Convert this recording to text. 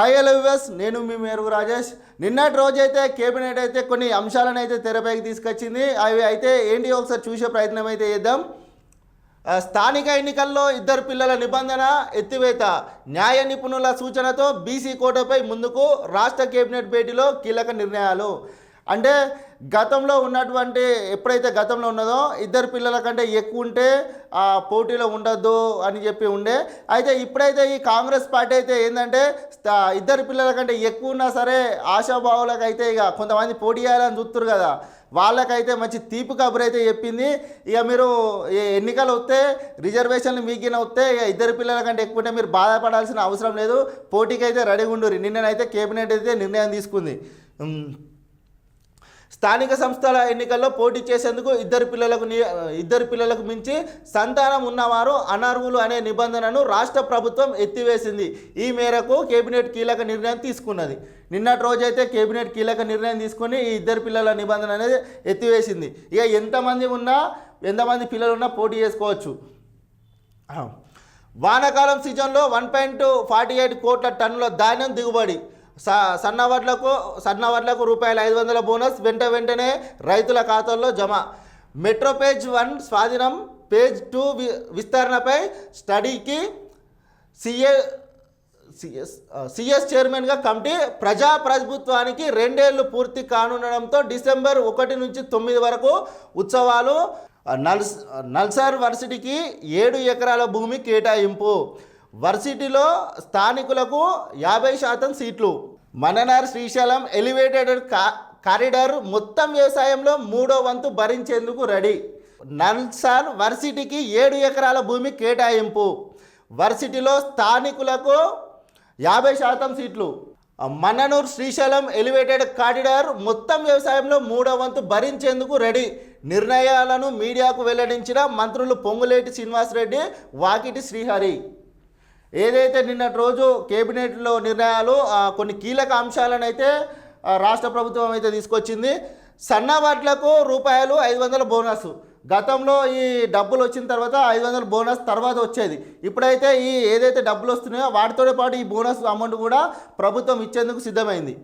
Hi hello viewers నేను మీ మేరుగు రాజేష్. నిన్నటి రోజైతే కేబినెట్ అయితే కొన్ని అంశాలను అయితే తెరపైకి తీసుకొచ్చింది. అవి అయితే ఏంటి ఒకసారి చూసే ప్రయత్నం అయితే చేద్దాం. స్థానిక ఎన్నికల్లో ఇద్దరు పిల్లల నిబంధన ఎత్తివేత న్యాయ నిపుణుల సూచనతో బీసీ కోటపై ముందుకు రాష్ట్ర కేబినెట్ భేటీలో కీలక నిర్ణయాలు. అంటే గతంలో ఉన్నటువంటి ఎప్పుడైతే గతంలో ఉన్నదో ఇద్దరు పిల్లల కంటే ఎక్కువ ఉంటే ఆ పోటీలో ఉండొద్దు అని చెప్పి ఉండే. అయితే ఇప్పుడైతే ఈ కాంగ్రెస్ పార్టీ అయితే ఏంటంటే ఇద్దరు పిల్లల కంటే ఎక్కువ ఉన్నా సరే ఆశాభావులకు అయితే ఇక కొంతమంది పోటీ చేయాలని చూస్తారు కదా. వాళ్ళకైతే మంచి తీపి కబురు అయితే చెప్పింది. ఇక మీరు ఎన్నికలు వస్తే రిజర్వేషన్లు మీకిన వస్తే ఇక ఇద్దరు పిల్లల కంటే ఎక్కువ ఉంటే మీరు బాధపడాల్సిన అవసరం లేదు. పోటీకి అయితే రెడీగా ఉండుర్రి. నిన్ననైతే కేబినెట్ అయితే నిర్ణయం తీసుకుంది. స్థానిక సంస్థల ఎన్నికల్లో పోటీ చేసేందుకు ఇద్దరు పిల్లలకు ఇద్దరు పిల్లలకు మించి సంతానం ఉన్నవారు అనర్హులు అనే నిబంధనను రాష్ట్ర ప్రభుత్వం ఎత్తివేసింది. ఈ మేరకు కేబినెట్ కీలక నిర్ణయం తీసుకున్నది. నిన్నటి రోజైతే కేబినెట్ కీలక నిర్ణయం తీసుకొని ఈ ఇద్దరు పిల్లల నిబంధన అనేది ఎత్తివేసింది. ఇక ఎంతమంది ఉన్నా ఎంతమంది పిల్లలు ఉన్నా పోటీ చేసుకోవచ్చు. వానాకాలం సీజన్లో వన్ పాయింట్ ఫార్టీ ఎయిట్ కోట్ల టన్నుల ధాన్యం దిగుబడి. స సన్నవడ్లకు సన్నవడ్లకు రూపాయలు ఐదు వందల బోనస్. వెంట వెంటనే రైతుల ఖాతాల్లో జమ. మెట్రో పేజ్ వన్ స్వాధీనం. పేజ్ టూ వి విస్తరణపై స్టడీకి సిఏ సిఎస్ సిఎస్ చైర్మన్గా కమిటీ ప్రజా ప్రభుత్వానికి రెండేళ్ళు పూర్తి కానుండడంతో డిసెంబర్ ఒకటి నుంచి తొమ్మిది వరకు ఉత్సవాలు నల్స్ నల్సార్ వర్సిటీకి ఏడు ఎకరాల భూమి కేటాయింపు. వర్సిటీలో స్థానికులకు యాభై శాతం సీట్లు. మననార్ శ్రీశైలం ఎలివేటెడ్ కా కారిడార్ మొత్తం వ్యవసాయంలో మూడో వంతు భరించేందుకు రెడీ. నల్సార్ వర్సిటీకి ఏడు ఎకరాల భూమి కేటాయింపు. వర్సిటీలో స్థానికులకు యాభై శాతం సీట్లు. మన్ననూర్ శ్రీశైలం ఎలివేటెడ్ కారిడార్ మొత్తం వ్యవసాయంలో మూడో వంతు భరించేందుకు రెడీ. నిర్ణయాలను మీడియాకు వెల్లడించిన మంత్రులు పొంగులేటి శ్రీనివాసరెడ్డి వాకిటి శ్రీహరి. ఏదైతే నిన్నటి రోజు కేబినెట్లో నిర్ణయాలు కొన్ని కీలక అంశాలను అయితే రాష్ట్ర ప్రభుత్వం అయితే తీసుకొచ్చింది. సన్నవాట్లకు రూపాయలు ఐదు వందల బోనస్. గతంలో ఈ డబ్బులు వచ్చిన తర్వాత ఐదు వందల బోనస్ తర్వాత వచ్చేది. ఇప్పుడైతే ఈ ఏదైతే డబ్బులు వస్తున్నాయో వాటితో పాటు ఈ బోనస్ అమౌంట్ కూడా ప్రభుత్వం ఇచ్చేందుకు సిద్ధమైంది.